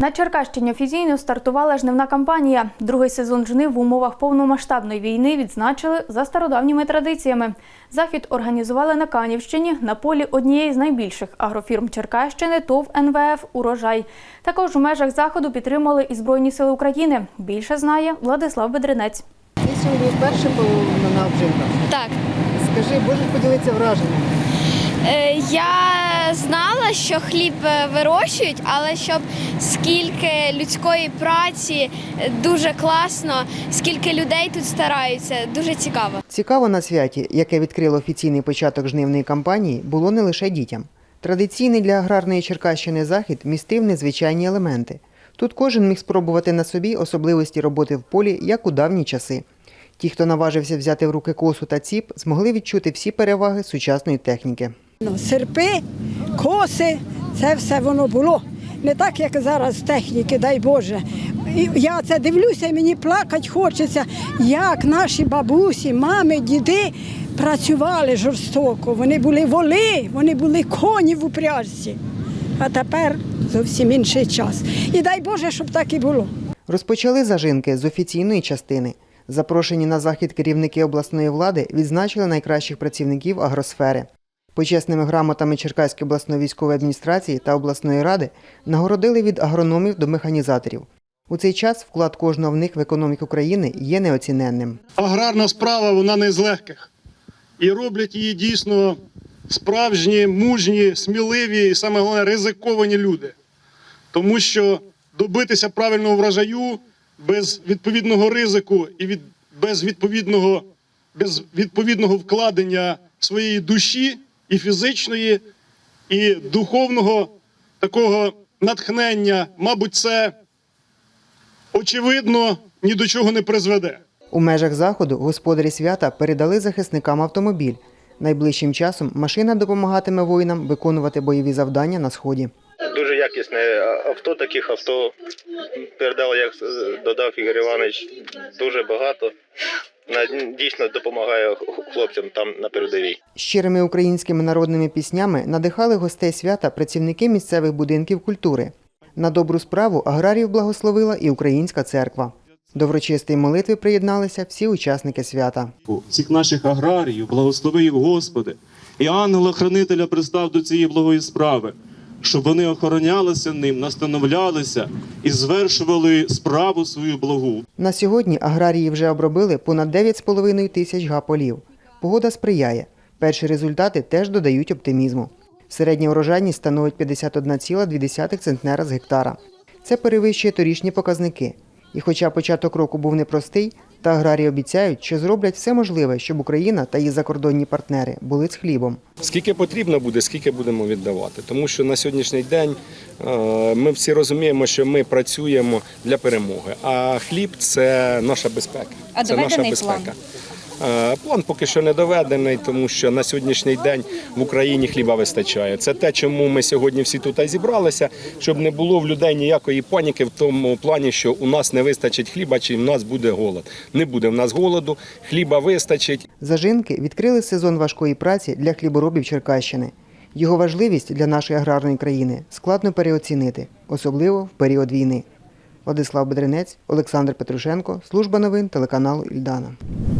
На Черкащині офіційно стартувала жнивна кампанія. Другий сезон жнив в умовах повномасштабної війни відзначили за стародавніми традиціями. Захід організували на Канівщині на полі однієї з найбільших агрофірм Черкащини ТОВ НВФ Урожай. Також у межах заходу підтримали і Збройні сили України. Більше знає Владислав Бедренець. Ти сьогодні вперше був на обживках. Так. Скажи, можеш поділитися враженням? Е, Я знала, що хліб е, вирощують, але щоб скільки людської праці е, дуже класно, скільки людей тут стараються, дуже цікаво. Цікаво на святі, яке відкрило офіційний початок жнивної кампанії, було не лише дітям. Традиційний для аграрної Черкащини захід містив незвичайні елементи. Тут кожен міг спробувати на собі особливості роботи в полі, як у давні часи. Ті, хто наважився взяти в руки косу та ціп, змогли відчути всі переваги сучасної техніки. Ну, серпи, коси, це все воно було. Не так, як зараз техніки, дай Боже. Я це дивлюся, і мені плакати хочеться, як наші бабусі, мами, діди працювали жорстоко. Вони були воли, вони були коні в упряжці. А тепер зовсім інший час. І дай Боже, щоб так і було. Розпочали зажинки з офіційної частини. Запрошені на захід керівники обласної влади відзначили найкращих працівників агросфери. Почесними грамотами Черкаської обласної військової адміністрації та обласної ради нагородили від агрономів до механізаторів. У цей час вклад кожного в них в економіку країни є неоціненним. аграрна справа вона не з легких. І роблять її дійсно справжні, мужні, сміливі і саме головне ризиковані люди. Тому що добитися правильного врожаю без відповідного ризику і від, без, відповідного, без відповідного вкладення своєї душі і фізичної, і духовного такого натхнення, мабуть, це очевидно ні до чого не призведе. У межах заходу господарі свята передали захисникам автомобіль. Найближчим часом машина допомагатиме воїнам виконувати бойові завдання на сході. Дуже якісне авто, таких авто передав, як е, додав Ігор Іванович, дуже багато. На- Дійсно допомагає хлопцям там на передовій. Щирими українськими народними піснями надихали гостей свята працівники місцевих будинків культури. На добру справу аграріїв благословила і українська церква. До врочистої молитви приєдналися всі учасники свята. всіх наших аграріїв, благослови їх, Господи, і ангела-хранителя пристав до цієї благої справи, щоб вони охоронялися ним, настановлялися і звершували справу свою благу. На сьогодні аграрії вже обробили понад 9,5 тисяч га полів. Погода сприяє. Перші результати теж додають оптимізму. Середня урожайність становить 51,2 центнера з гектара. Це перевищує торішні показники. І хоча початок року був непростий, та аграрії обіцяють, що зроблять все можливе, щоб Україна та її закордонні партнери були з хлібом. Скільки потрібно буде, скільки будемо віддавати. Тому що на сьогоднішній день е, ми всі розуміємо, що ми працюємо для перемоги. А хліб це наша безпека. А це наша доведений безпека. План? Е, поки що не доведений, тому що на сьогоднішній день в Україні хліба вистачає. Це те, чому ми сьогодні всі тут зібралися, щоб не було в людей ніякої паніки в тому плані, що у нас не вистачить хліба, чи в нас буде голод. Не буде в нас голоду, хліба вистачить. Зажинки відкрили сезон важкої праці для хліборобів Черкащини. Його важливість для нашої аграрної країни складно переоцінити, особливо в період війни. Владислав Бедренець, Олександр Петрушенко, служба новин телеканалу Ільдана.